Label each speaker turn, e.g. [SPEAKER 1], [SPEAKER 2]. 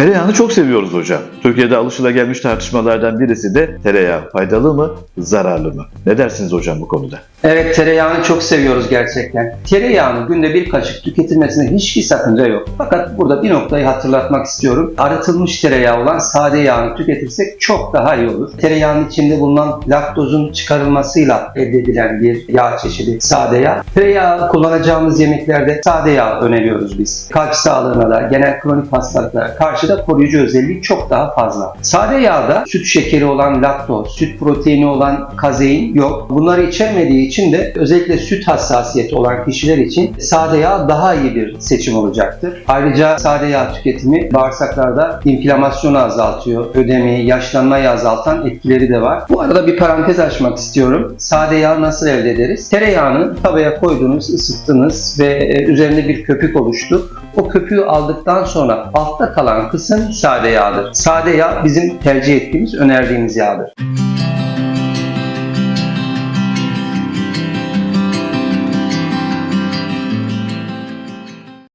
[SPEAKER 1] Tereyağını çok seviyoruz hocam. Türkiye'de alışılagelmiş tartışmalardan birisi de tereyağı faydalı mı, zararlı mı? Ne dersiniz hocam bu konuda?
[SPEAKER 2] Evet tereyağını çok seviyoruz gerçekten. Tereyağının günde bir kaşık tüketilmesine hiçbir sakınca yok. Fakat burada bir noktayı hatırlatmak istiyorum. Arıtılmış tereyağı olan sade yağını tüketirsek çok daha iyi olur. Tereyağının içinde bulunan laktozun çıkarılmasıyla elde edilen bir yağ çeşidi sade yağ. Tereyağı kullanacağımız yemeklerde sade yağ öneriyoruz biz. Kalp sağlığına da genel kronik hastalıklara karşı da koruyucu özelliği çok daha fazla. Sade yağda süt şekeri olan laktoz, süt proteini olan kazein yok. Bunları içermediği için de özellikle süt hassasiyeti olan kişiler için sade yağ daha iyi bir seçim olacaktır. Ayrıca sade yağ tüketimi bağırsaklarda inflamasyonu azaltıyor, ödemi, yaşlanmayı azaltan etkileri de var. Bu arada bir parantez açmak istiyorum. Sade yağ nasıl elde ederiz? Tereyağını tavaya koydunuz, ısıttınız ve e, üzerinde bir köpük oluştu. O köpüğü aldıktan sonra altta kalan kısım sade yağdır. Sade yağ bizim tercih ettiğimiz, önerdiğimiz yağdır.